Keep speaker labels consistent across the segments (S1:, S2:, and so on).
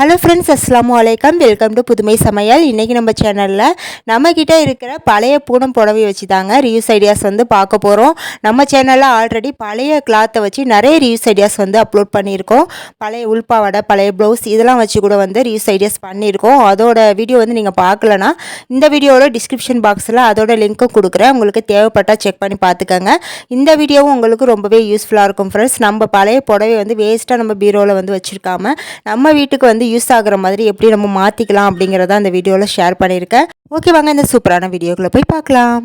S1: Hello friends அஸ்லாம் வலைக்கம் welcome to புதுமை சமையல் இன்றைக்கி நம்ம சேனலில் நம்மக்கிட்ட இருக்கிற பழைய பூனம் புடவை வச்சு தாங்க ரியூஸ் ஐடியாஸ் வந்து பார்க்க போகிறோம் நம்ம சேனலில் ஆல்ரெடி பழைய கிளாத்தை வச்சு நிறைய ரியூஸ் ஐடியாஸ் வந்து அப்லோட் பண்ணியிருக்கோம். பழைய உள்பாவடை பழைய ப்ளவுஸ் இதெல்லாம் வச்சு கூட வந்து ரியூஸ் ஐடியாஸ் பண்ணியிருக்கோம். அதோட வீடியோ வந்து நீங்கள் பார்க்கலனா இந்த வீடியோவோட டிஸ்கிரிப்ஷன் பாக்ஸில் அதோட லிங்க்கும் கொடுக்குறேன். உங்களுக்கு தேவைப்பட்டால் செக் பண்ணி பார்த்துக்கோங்க. இந்த வீடியோவும் உங்களுக்கு ரொம்பவே யூஸ்ஃபுல்லாக இருக்கும் ஃப்ரெண்ட்ஸ் நம்ம பழைய புடவை வந்து வேஸ்ட்டாக நம்ம பீரோவில் வந்து வச்சுருக்காம நம்ம வீட்டுக்கு வந்து யூஸ் ஆகுற மாதிரி எப்படி நம்ம மாற்றிக்கலாம் அப்படிங்கிறத அந்த வீடியோவில் ஷேர் பண்ணியிருக்கேன். ஓகே வாங்க இந்த சூப்பரான வீடியோக்குள்ளே போய் பார்க்கலாம்.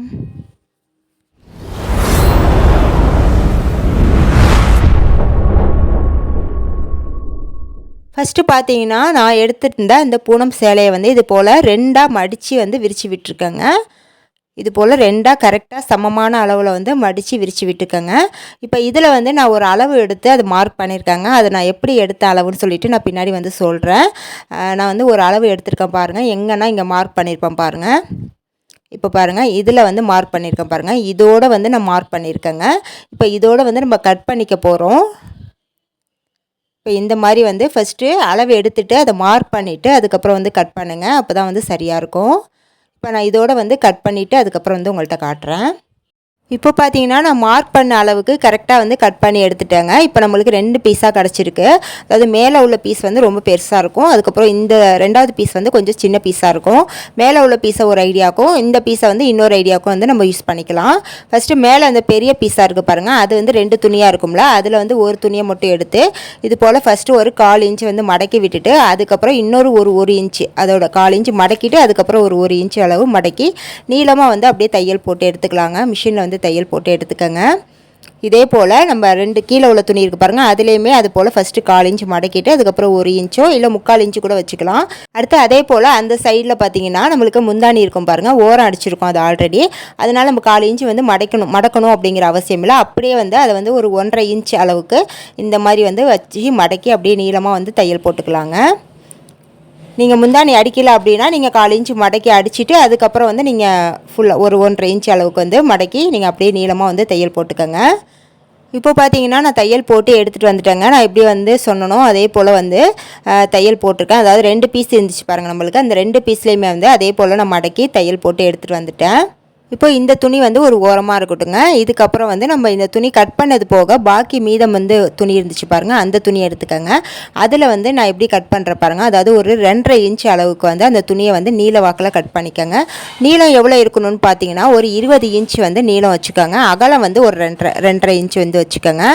S1: ஃபஸ்ட்டு பார்த்தீங்கன்னா நான் எடுத்துகிட்டு இருந்த இந்த பூனம் சேலையை வந்து இது போல் ரெண்டாக மடித்து வந்து விரித்து விட்டுருக்கேங்க. இது போல் ரெண்டாக கரெக்டாக சமமான அளவில் வந்து மடித்து விரித்து விட்டுக்கோங்க. இப்போ இதில் வந்து நான் ஒரு அளவு எடுத்து அது மார்க் பண்ணியிருக்காங்க அதை நான் எப்படி எடுத்த அளவுன்னு சொல்லிவிட்டு நான் பின்னாடி வந்து சொல்கிறேன் நான் வந்து ஒரு அளவு எடுத்திருக்கேன் பாருங்கள் எங்கன்னா இங்கே மார்க் பண்ணியிருப்பேன் பாருங்கள் இப்போ பாருங்கள் இதில் வந்து மார்க் பண்ணியிருக்கேன் பாருங்கள் இதோடு வந்து நான் மார்க் பண்ணியிருக்கேங்க இப்போ இதோடு வந்து நம்ம கட் பண்ணிக்க போகிறோம் இப்போ இந்த மாதிரி வந்து ஃபஸ்ட்டு அளவு எடுத்துகிட்டு அதை மார்க் பண்ணிவிட்டு அதுக்கப்புறம் வந்து கட் பண்ணுங்கள் அப்போ தான் வந்து சரியாக இருக்கும். இப்போ நான் இதோட வந்து கட் பண்ணிவிட்டு அதுக்கப்புறம் வந்து உங்கள்கிட்ட காட்டுறேன். இப்போ பார்த்தீங்கன்னா நான் மார்க் பண்ண அளவுக்கு கரெக்டாக வந்து கட் பண்ணி எடுத்துட்டேங்க. இப்போ நம்மளுக்கு ரெண்டு பீஸாக கிடச்சிருக்கு. அதாவது மேலே உள்ள பீஸ் வந்து ரொம்ப பெருசாக இருக்கும். அதுக்கப்புறம் இந்த ரெண்டாவது பீஸ் வந்து கொஞ்சம் சின்ன பீஸாக இருக்கும். மேலே உள்ள பீஸை ஒரு ஐடியாவுக்கும் இந்த பீஸை வந்து இன்னொரு ஐடியாவுக்கும் வந்து நம்ம யூஸ் பண்ணிக்கலாம். ஃபஸ்ட்டு மேலே அந்த பெரிய பீஸாக இருக்குது பாருங்கள் அது வந்து ரெண்டு துணியாக இருக்கும்ல. அதில் வந்து ஒரு துணியை மட்டும் எடுத்து இது போல் ஃபஸ்ட்டு ஒரு கால் இன்ச்சு வந்து மடக்கி விட்டுட்டு அதுக்கப்புறம் இன்னொரு ஒரு ஒரு இன்ச்சு அதோட கால் இன்ச்சு மடக்கிட்டு அதுக்கப்புறம் ஒரு ஒரு இன்ச்சு அளவு மடக்கி நீளமாக வந்து அப்படியே தையல் போட்டு எடுத்துக்கலாங்க. மிஷினில் வந்து வந்து தையல் போட்டு எடுத்துக்கோங்க. இதே போல் நம்ம ரெண்டு கீழே உள்ள துணி இருக்குது பாருங்கள் அதுலேயுமே அது போல் ஃபஸ்ட்டு கால் இன்ச்சு மடக்கிட்டு அதுக்கப்புறம் ஒரு இன்ச்சோ இல்லை முக்கால் இன்ச்சு கூட வச்சுக்கலாம். அடுத்து அதே போல் அந்த சைடில் பார்த்தீங்கன்னா நம்மளுக்கு முந்தாணி இருக்கும் பாருங்கள் ஓரம் அடிச்சிருக்கோம் அது ஆல்ரெடி அதனால் நம்ம கால் இன்ச்சு வந்து மடக்கணும் மடக்கணும் அப்படிங்கிற அவசியம் இல்லை. அப்படியே வந்து அதை வந்து ஒரு ஒன்றரை இன்ச் அளவுக்கு இந்த மாதிரி வந்து வச்சு மடக்கி அப்படியே நீளமாக வந்து தையல் போட்டுக்கலாங்க. நீங்கள் முந்தானி அடிக்கலை அப்படின்னா நீங்கள் கால் இன்ச்சு மடக்கி அடிச்சுட்டு அதுக்கப்புறம் வந்து நீங்கள் ஃபுல்லாக ஒரு ஒன்றரை இன்ச்சு அளவுக்கு வந்து மடக்கி நீங்கள் அப்படியே நீளமாக வந்து தையல் போட்டுக்கோங்க. இப்போ பார்த்தீங்கன்னா நான் தையல் போட்டு எடுத்துகிட்டு வந்துட்டேங்க. நான் எப்படி வந்து சொன்னனோ அதே போல் வந்து தையல் போட்டிருக்கேன். அதாவது ரெண்டு பீஸ் இருந்துச்சு பாருங்கள் நம்மளுக்கு. அந்த ரெண்டு பீஸ்லேயுமே வந்து அதே போல் நான் மடக்கி தையல் போட்டு எடுத்துகிட்டு வந்துட்டேன். இப்போ இந்த துணி வந்து ஒரு ஓரமாக இருக்கட்டுங்க இதுக்கப்புறம் வந்து நம்ம இந்த துணி கட் பண்ணது போக பாக்கி மீதம் வந்து துணி இருந்துச்சு பாருங்கள் அந்த துணி எடுத்துக்கோங்க. அதில் வந்து நான் எப்படி கட் பண்ணுற பாருங்கள் அதாவது ஒரு ரெண்டரை இன்ச் அளவுக்கு வந்து அந்த துணியை வந்து நீல வாக்கில் கட் பண்ணிக்கோங்க. நீளம் எவ்வளோ இருக்கணும்னு பார்த்தீங்கன்னா ஒரு இருபது இன்ச் வந்து நீளம் வச்சுக்கோங்க. அகலம் வந்து ஒரு ரெண்டரை ரெண்டரை இன்ச் வந்து வச்சுக்கோங்க.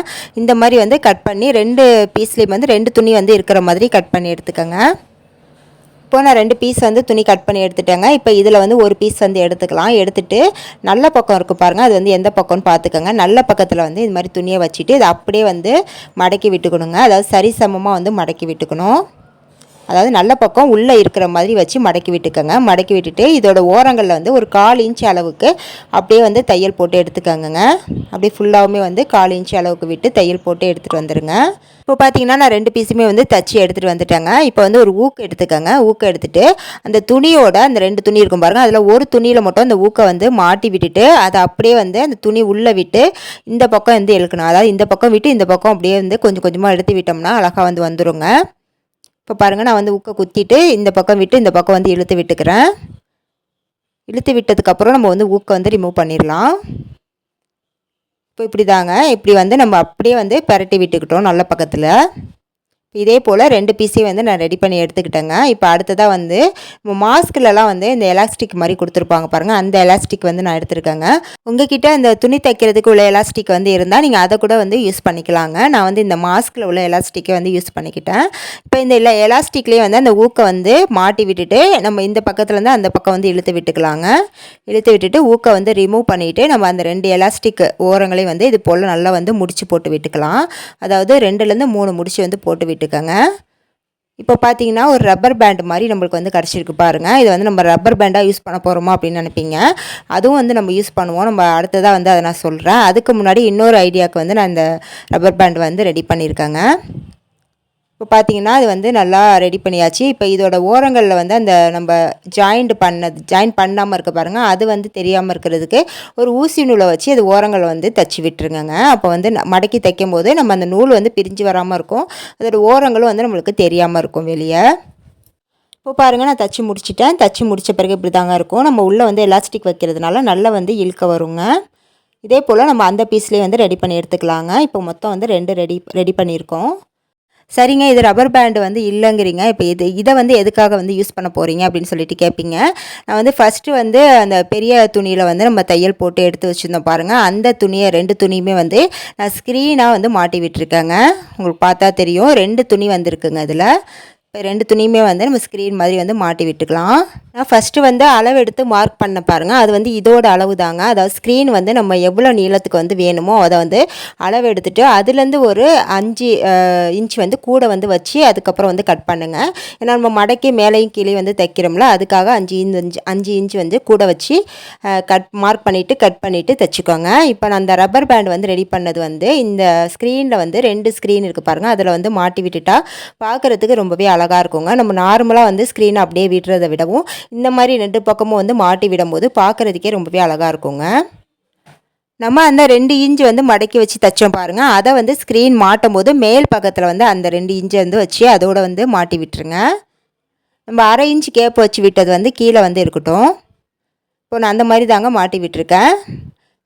S1: இந்த மாதிரி வந்து கட் பண்ணி ரெண்டு பீஸ்லேயும் வந்து ரெண்டு துணி வந்து இருக்கிற மாதிரி கட் பண்ணி எடுத்துக்கோங்க. இப்போ நான் ரெண்டு பீஸ் வந்து துணி கட் பண்ணி எடுத்துட்டேங்க. இப்போ இதில் வந்து ஒரு பீஸ் வந்து எடுத்துக்கலாம். எடுத்துகிட்டு நல்ல பக்கம் இருக்கும் பாருங்கள் அது வந்து எந்த பக்கம்னு பார்த்துக்கோங்க நல்ல பக்கத்தில் வந்து இது மாதிரி துணியை வச்சுட்டு இதை அப்படியே வந்து மடக்கி விட்டுக்கணுங்க. அதாவது சரிசமமாக வந்து மடக்கி விட்டுக்கணும். அதாவது நல்ல பக்கம் உள்ளே இருக்கிற மாதிரி வச்சு மடக்கி விட்டுக்கோங்க. மடக்கி விட்டுட்டு இதோட ஓரங்களில் வந்து ஒரு கால் இன்ச் அளவுக்கு அப்படியே வந்து தையல் போட்டு எடுத்துக்கோங்க அப்படியே ஃபுல்லாகவுமே வந்து கால் இன்ச் அளவுக்கு விட்டு தையல் போட்டு எடுத்துகிட்டு வந்துடுங்க இப்போ பார்த்தீங்கன்னா நான் ரெண்டு பீஸுமே வந்து தச்சு எடுத்துகிட்டு வந்துட்டேங்க. இப்போ வந்து ஒரு ஊக்கு எடுத்துக்கோங்க. ஊக்கு எடுத்துகிட்டு அந்த துணியோட அந்த ரெண்டு துணி இருக்கும் பாருங்கள் அதில் ஒரு துணியில் மட்டும் அந்த ஊக்கை வந்து மாட்டி விட்டுட்டு அதை அப்படியே வந்து அந்த துணி உள்ளே விட்டு இந்த பக்கம் வந்து இழுக்கணும். அதாவது இந்த பக்கம் விட்டு இந்த பக்கம் அப்படியே வந்து கொஞ்சம் கொஞ்சமாக எடுத்து விட்டோம்னா அழகாக வந்து வந்துடுங்க இப்போ பாருங்கள் நான் வந்து உக்கை குத்திட்டு இந்த பக்கம் விட்டு இந்த பக்கம் வந்து இழுத்து விட்டுக்கிறேன். இழுத்து விட்டதுக்கப்புறம் நம்ம வந்து ஊக்கை வந்து ரிமூவ் பண்ணிடலாம். இப்போ இப்படி தாங்க இப்படி வந்து நம்ம அப்படியே வந்து பரட்டி விட்டுக்கிட்டோம் நல்ல பக்கத்தில். இதே போல் ரெண்டு பீஸையும் வந்து நான் ரெடி பண்ணி எடுத்துக்கிட்டேங்க. இப்போ அடுத்ததாக வந்து மாஸ்க்லலாம் வந்து இந்த எலாஸ்டிக் மாதிரி கொடுத்துருப்பாங்க பாருங்கள் அந்த எலாஸ்டிக் வந்து நான் எடுத்துருக்கேங்க. உங்ககிட்ட இந்த துணி தைக்கிறதுக்கு உள்ள எலாஸ்டிக் வந்து இருந்தால் நீங்கள் அதை கூட வந்து யூஸ் பண்ணிக்கலாங்க. நான் வந்து இந்த மாஸ்கில் உள்ள எலாஸ்டிக்கை வந்து யூஸ் பண்ணிக்கிட்டேன். இப்போ இந்த இல்லை எலாஸ்டிக்லேயே வந்து அந்த ஊக்கை வந்து மாட்டி விட்டுட்டு நம்ம இந்த பக்கத்துலேருந்து அந்த பக்கம் வந்து இழுத்து விட்டுக்கலாங்க. இழுத்து விட்டுட்டு ஊக்கை வந்து ரிமூவ் பண்ணிவிட்டு நம்ம அந்த ரெண்டு எலாஸ்டிக் ஓரங்களையும் வந்து இது போல் நல்லா வந்து முடிச்சு போட்டு விட்டுக்கலாம். அதாவது ரெண்டுலேருந்து மூணு முடிச்சு வந்து போட்டு விட்டு விட்டுக்கோங்க இப்போ பார்த்தீங்கன்னா ஒரு ரப்பர் பேண்ட் மாதிரி நம்மளுக்கு வந்து கிடச்சிருக்கு பாருங்கள் இது வந்து நம்ம ரப்பர் பேண்டாக யூஸ் பண்ண போகிறோமா அப்படின்னு நினைப்பீங்க. அதுவும் வந்து நம்ம யூஸ் பண்ணுவோம். நம்ம அடுத்ததாக வந்து அதை நான் சொல்கிறேன் அதுக்கு முன்னாடி இன்னொரு ஐடியாவுக்கு வந்து நான் இந்த ரப்பர் பேண்ட் வந்து ரெடி பண்ணியிருக்கேங்க. இப்போ பார்த்தீங்கன்னா அது வந்து நல்லா ரெடி பண்ணியாச்சு. இப்போ இதோட ஓரங்களில் வந்து அந்த நம்ம ஜாயிண்ட் பண்ணது ஜாயின் பண்ணாமல் இருக்க பாருங்கள் அது வந்து தெரியாமல் இருக்கிறதுக்கு ஒரு ஊசி நூலை வச்சு அது ஓரங்களை வந்து தச்சு விட்டுருங்கங்க. அப்போ வந்து மடக்கி தைக்கும் போது நம்ம அந்த நூல் வந்து பிரிஞ்சு வராமல் இருக்கும். அதோட ஓரங்களும் வந்து நம்மளுக்கு தெரியாமல் இருக்கும் வெளியே. இப்போ பாருங்கள் நான் தச்சு முடிச்சிட்டேன். தச்சு முடித்த பிறகு இப்படி தாங்க இருக்கும். நம்ம உள்ளே வந்து எலாஸ்டிக் வைக்கிறதுனால நல்லா வந்து இழுக்க வருங்க. இதே போல் நம்ம அந்த பீஸ்லேயே வந்து ரெடி பண்ணி எடுத்துக்கலாங்க. இப்போ மொத்தம் வந்து ரெண்டு ரெடி ரெடி பண்ணியிருக்கோம். சரிங்க இது ரப்பர் பேண்டு வந்து இல்லைங்கிறீங்க. இப்போ இது இதை வந்து எதுக்காக வந்து யூஸ் பண்ண போகிறீங்க அப்படின்னு சொல்லிட்டு கேட்பீங்க நான் வந்து ஃபஸ்ட்டு வந்து அந்த பெரிய துணியில் வந்து நம்ம தையல் போட்டு எடுத்து வச்சுருந்தோம் பாருங்கள் அந்த துணியை ரெண்டு துணியுமே வந்து நான் ஸ்க்ரீனாக வந்து மாட்டி விட்டுருக்கேங்க. உங்களுக்கு பார்த்தா தெரியும். ரெண்டு துணி வந்திருக்குங்க அதில் இப்போ ரெண்டு துணியுமே வந்து நம்ம ஸ்க்ரீன் மாதிரி வந்து மாட்டி விட்டுக்கலாம். நான் ஃபஸ்ட்டு வந்து அளவு எடுத்து மார்க் பண்ண பாருங்கள் அது வந்து இதோட அளவு தாங்க அதாவது ஸ்க்ரீன் வந்து நம்ம எவ்வளோ நீளத்துக்கு வந்து வேணுமோ அதை வந்து அளவு எடுத்துகிட்டு அதுலேருந்து ஒரு அஞ்சு இன்ச் வந்து கூட வந்து வச்சு அதுக்கப்புறம் வந்து கட் பண்ணுங்கள் ஏன்னா நம்ம மடக்கி மேலேயும் கீழே வந்து தைக்கிறோம்ல அதுக்காக அஞ்சு இன்ச் அஞ்சு இன்ச் வந்து கூட வச்சு கட் மார்க் பண்ணிவிட்டு கட் பண்ணிவிட்டு தைச்சிக்கோங்க. இப்போ நான் அந்த ரப்பர் பேண்ட் வந்து ரெடி பண்ணது வந்து இந்த ஸ்க்ரீனில் வந்து ரெண்டு ஸ்க்ரீன் இருக்குது பாருங்கள் அதில் வந்து மாட்டி விட்டுட்டா பார்க்குறதுக்கு ரொம்பவே அழகாக இருக்குங்க நம்ம நார்மலாக வந்து ஸ்க்ரீனை அப்படியே விடுறதை விடவும் இந்த மாதிரி ரெண்டு பக்கமும் வந்து மாட்டி விடும்போது பார்க்குறதுக்கே ரொம்பவே அழகாக இருக்குங்க நம்ம அந்த ரெண்டு இன்ச்சு வந்து மடக்கி வச்சு தைச்சோம் பாருங்கள் அதை வந்து ஸ்க்ரீன் மாட்டும் போது மேல் பக்கத்தில் வந்து அந்த ரெண்டு இன்ச்சை வந்து வச்சு அதோட வந்து மாட்டி விட்டுருங்க. நம்ம அரை இன்ச்சு கேப் வச்சு விட்டது வந்து கீழே வந்து இருக்கட்டும். இப்போ நான் அந்த மாதிரி தாங்க மாட்டி விட்டுருக்கேன்.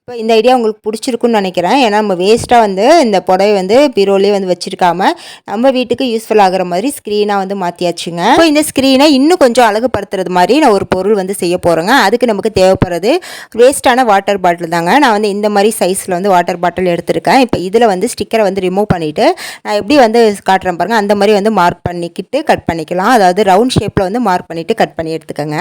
S1: இப்போ இந்த ஐடியா உங்களுக்கு பிடிச்சிருக்குன்னு நினைக்கிறேன். ஏன்னா நம்ம வேஸ்ட்டாக வந்து இந்த புடவை வந்து பீரோலே வந்து வச்சுருக்காம நம்ம வீட்டுக்கு யூஸ்ஃபுல் ஆகிற மாதிரி ஸ்க்ரீனாக வந்து மாற்றியாச்சுங்க இப்போ இந்த ஸ்க்ரீனை இன்னும் கொஞ்சம் அழகுப்படுத்துறது மாதிரி நான் ஒரு பொருள் வந்து செய்ய போகிறேங்க அதுக்கு நமக்கு தேவைப்படுறது வேஸ்ட்டான வாட்டர் பாட்டில் தாங்க. நான் வந்து இந்த மாதிரி சைஸில் வந்து வாட்டர் பாட்டில் எடுத்திருக்கேன். இப்போ இதில் வந்து ஸ்டிக்கரை வந்து ரிமூவ் பண்ணிவிட்டு நான் எப்படி வந்து காட்டுறேன் பாருங்கள் அந்த மாதிரி வந்து மார்க் பண்ணிக்கிட்டு கட் பண்ணிக்கலாம். அதாவது ரவுண்ட் ஷேப்பில் வந்து மார்க் பண்ணிவிட்டு கட் பண்ணி எடுத்துக்கோங்க.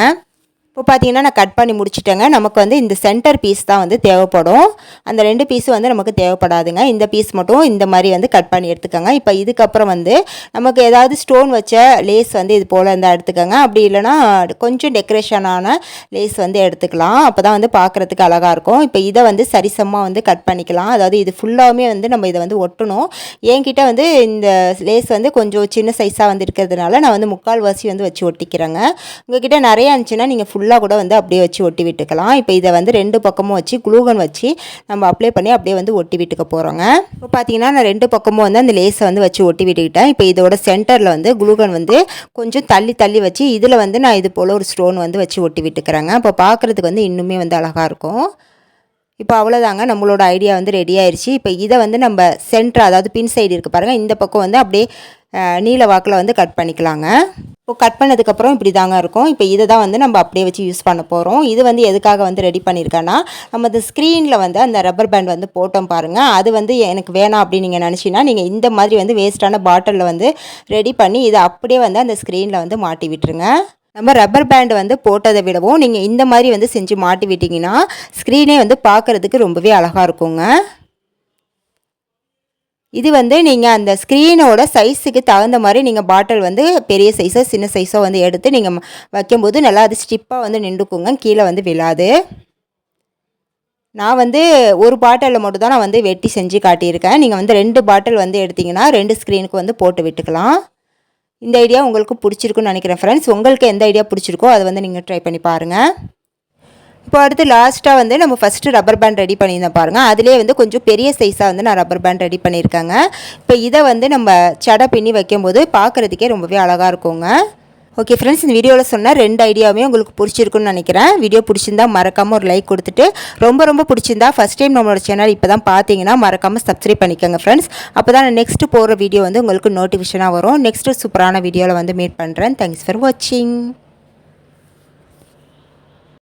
S1: இப்போ பார்த்தீங்கன்னா நான் கட் பண்ணி முடிச்சிட்டேங்க. நமக்கு வந்து இந்த சென்டர் பீஸ் தான் வந்து தேவைப்படும். அந்த ரெண்டு பீஸும் வந்து நமக்கு தேவைப்படாதுங்க. இந்த பீஸ் மட்டும் இந்த மாதிரி வந்து கட் பண்ணி எடுத்துக்கோங்க. இப்போ இதுக்கப்புறம் வந்து நமக்கு ஏதாவது ஸ்டோன் வச்ச லேஸ் வந்து இது போல் இருந்தால் எடுத்துக்கோங்க. அப்படி இல்லைனா கொஞ்சம் டெக்கரேஷனான லேஸ் வந்து எடுத்துக்கலாம். அப்போ தான் வந்து பார்க்குறதுக்கு அழகாக இருக்கும். இப்போ இதை வந்து சரிசமாக வந்து கட் பண்ணிக்கலாம். அதாவது இது ஃபுல்லாகவுமே வந்து நம்ம இதை வந்து ஒட்டணும். என்கிட்ட வந்து இந்த லேஸ் வந்து கொஞ்சம் சின்ன சைஸாக வந்து இருக்கிறதுனால நான் வந்து முக்கால் வாசி வந்து வச்சு ஒட்டிக்கிறேங்க. உங்ககிட்ட நிறையா இருந்துச்சுன்னா நீங்கள் ஃபுல் ஃபுல்லாக கூட வந்து அப்படியே வச்சு ஒட்டி விட்டுக்கலாம். இப்போ இதை வந்து ரெண்டு பக்கமும் வச்சு குளூகன் வச்சு நம்ம அப்ளை பண்ணி அப்படியே வந்து ஒட்டி விட்டுக்க போகிறோங்க இப்போ பார்த்தீங்கன்னா நான் ரெண்டு பக்கமும் வந்து அந்த லேஸை வந்து வச்சு ஒட்டி விட்டுக்கிட்டேன். இப்போ இதோட சென்டரில் வந்து குளூகன் வந்து கொஞ்சம் தள்ளி தள்ளி வச்சு இதில் வந்து நான் இது போல் ஒரு ஸ்டோன் வந்து வச்சு ஒட்டி விட்டுக்கிறேங்க. இப்போ பார்க்குறதுக்கு வந்து இன்னுமே வந்து அழகாக இருக்கும். இப்போ அவ்வளோதாங்க நம்மளோட ஐடியா வந்து ரெடி ஆயிடுச்சு இப்போ இதை வந்து நம்ம சென்டர் அதாவது பின் சைடு இருக்குது பாருங்கள் இந்த பக்கம் வந்து அப்படியே நீல வாக்கில் வந்து கட் பண்ணிக்கலாங்க. இப்போ கட் பண்ணதுக்கப்புறம் இப்படி தாங்க இருக்கும். இப்போ இதை தான் வந்து நம்ம அப்படியே வச்சு யூஸ் பண்ண போகிறோம் இது வந்து எதுக்காக வந்து ரெடி பண்ணியிருக்கேன்னா நம்ம இந்த ஸ்க்ரீனில் வந்து அந்த ரப்பர் பேண்ட் வந்து போட்டோம் பாருங்கள் அது வந்து எனக்கு வேணாம் அப்படின்னு நீங்கள் நினச்சின்னா நீங்கள் இந்த மாதிரி வந்து வேஸ்ட்டான பாட்டிலில் வந்து ரெடி பண்ணி இதை அப்படியே வந்து அந்த ஸ்க்ரீனில் வந்து மாட்டி விட்டுருங்க. நம்ம ரப்பர் பேண்ட் வந்து போட்டதை விடவும் நீங்கள் இந்த மாதிரி வந்து செஞ்சு மாட்டி விட்டிங்கன்னா ஸ்க்ரீனே வந்து பார்க்குறதுக்கு ரொம்பவே அழகாக இருக்குங்க. இது வந்து நீங்கள் அந்த ஸ்க்ரீனோட சைஸுக்கு தகுந்த மாதிரி நீங்கள் பாட்டில் வந்து பெரிய சைஸோ சின்ன சைஸோ வந்து எடுத்து நீங்கள் வைக்கும்போது நல்லா அது ஸ்டிப்பாக வந்து நின்றுக்குங்க கீழே வந்து விழாது. நான் வந்து ஒரு பாட்டிலில் மட்டும் தான் நான் வந்து வெட்டி செஞ்சு காட்டியிருக்கேன். நீங்கள் வந்து ரெண்டு பாட்டில் வந்து எடுத்திங்கன்னா ரெண்டு ஸ்க்ரீனுக்கு வந்து போட்டு விட்டுக்கலாம். இந்த ஐடியா உங்களுக்கு பிடிச்சிருக்குன்னு நினைக்கிறேன் ஃப்ரெண்ட்ஸ் உங்களுக்கு எந்த ஐடியா பிடிச்சிருக்கோ அதை வந்து நீங்கள் ட்ரை பண்ணி பாருங்கள் இப்போ அடுத்து லாஸ்ட்டாக வந்து நம்ம ஃபஸ்ட்டு ரப்பர் பேண்ட் ரெடி பண்ணியிருந்தோம் பாருங்கள் அதிலே வந்து கொஞ்சம் பெரிய சைஸாக வந்து நான் ரப்பர் பேண்ட் ரெடி பண்ணியிருக்கேங்க. இப்போ இதை வந்து நம்ம சடை பின்னி வைக்கும்போது பார்க்குறதுக்கே ரொம்பவே அழகாக இருக்குங்க. ஓகே ஃப்ரெண்ட்ஸ் இந்த வீடியோவில் சொன்னால் ரெண்டு ஐடியாவுமே உங்களுக்கு பிடிச்சிருக்குன்னு நினைக்கிறேன். வீடியோ பிடிச்சிருந்தா மறக்காமல் ஒரு லைக் கொடுத்துட்டு ரொம்ப ரொம்ப பிடிச்சிருந்தா ஃபஸ்ட் டைம் நம்மளோட சேனல் இப்போ தான் பார்த்தீங்கன்னா மறக்காமல் சப்ஸ்கிரைப் பண்ணிக்கோங்க ஃப்ரெண்ட்ஸ் அப்போ தான் நான் நெக்ஸ்ட்டு போகிற வீடியோ வந்து உங்களுக்கு நோட்டிஃபிகேஷனாக வரும். நெக்ஸ்ட்டு சூப்பரான வீடியோவில் வந்து மீட் பண்ணுறேன் தேங்க்ஸ் ஃபார் வாட்சிங்